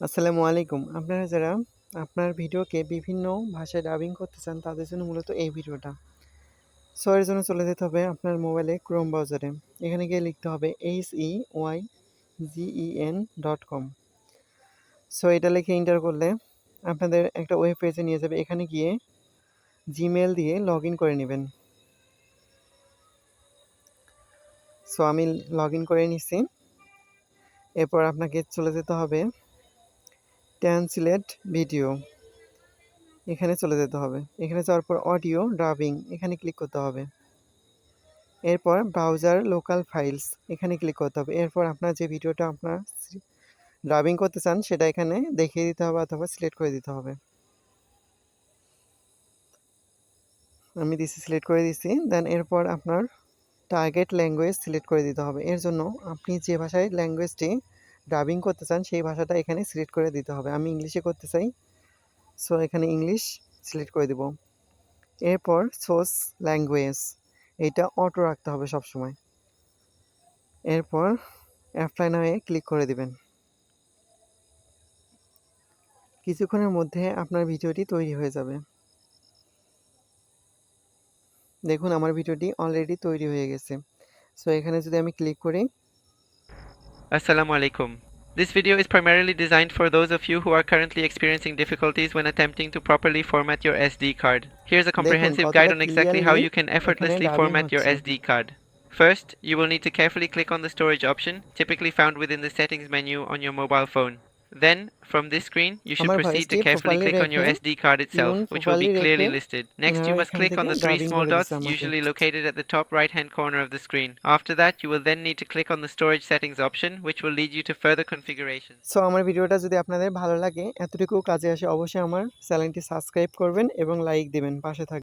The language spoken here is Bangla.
আসসালামু আলাইকুম। আপনারা যারা আপনার ভিডিওকে বিভিন্ন ভাষায় ডাবিং করতে চান, তাদের জন্য মূলত এই ভিডিওটা। সো এর জন্য চলে যেতে হবে আপনার মোবাইলে ক্রোম ব্রাউজারে এখানে গিয়ে লিখতে হবে H E Y GEN dot com so এটা লিখে এন্টার করলে আপনাদের একটা ওয়েব পেজে নিয়ে যাবে। এখানে গিয়ে জিমেল দিয়ে লগ ইন করে নেবেন। সো আমি লগ ইন করে নিছি। এরপর আপনাকে চলে যেতে হবে ট্রান্সলেট ভিডিও। এখানে চলে যেতে হবে। এখানে যাওয়ার পর অডিও ডাবিং এখানে ক্লিক করতে হবে। এরপর ব্রাউজার লোকাল ফাইলস, এখানে ক্লিক করতে হবে। এরপর আপনার যে ভিডিওটা আপনার ডাবিং করতে চান, সেটা এখানে দেখিয়ে দিতে হবে অথবা সিলেক্ট করে দিতে হবে। আমি দিছি, সিলেক্ট করে দিছি। দেন এরপর আপনার টার্গেট ল্যাঙ্গুয়েজ সিলেক্ট করে দিতে হবে। এর জন্য আপনি যে ভাষায় ল্যাঙ্গুয়েজটি ডাবিং করতে চান, সেই ভাষাটা এখানে সিলেক্ট করে দিতে হবে। আমি ইংলিশে করতে চাই সো এখানে ইংলিশ সিলেক্ট করে দেব। এরপর সোর্স ল্যাঙ্গুয়েজ এইটা অটো রাখতে হবে সব সময় এরপর অ্যাপ্লাই নামে ক্লিক করে দিবেন। কিছুক্ষণের মধ্যে আপনার ভিডিওটি তৈরি হয়ে যাবে। দেখুন, আমার ভিডিওটি অলরেডি তৈরি হয়ে গেছে। সো এখানে যদি আমি ক্লিক করি Assalamu alaikum. This video is primarily designed for those of you who are currently experiencing difficulties when attempting to properly format your SD card. Here's a comprehensive guide on exactly how you can effortlessly format your SD card. First, you will need to carefully click on the storage option, typically found within the settings menu on your mobile phone. Then, from this screen, you should আমার proceed to voice-টি carefully properly click on your রেখে SD card itself, tune which will be properly clearly রেখে listed. Next, you এনারা must এখান click on থেকে the three dubbing small বলে dots, দিছে আমাকে। usually located at the top right-hand corner of the screen. After that, you will then need to click on the storage settings option, which will lead you to further configurations. So আমার ভিডিওটা যদি আপনাদের ভালো লাগে এতটুকু কাজে আসে অবশ্যই আমার চ্যানেলটি সাবস্ক্রাইব করবেন এবং লাইক দিবেন পাশে থাকবেন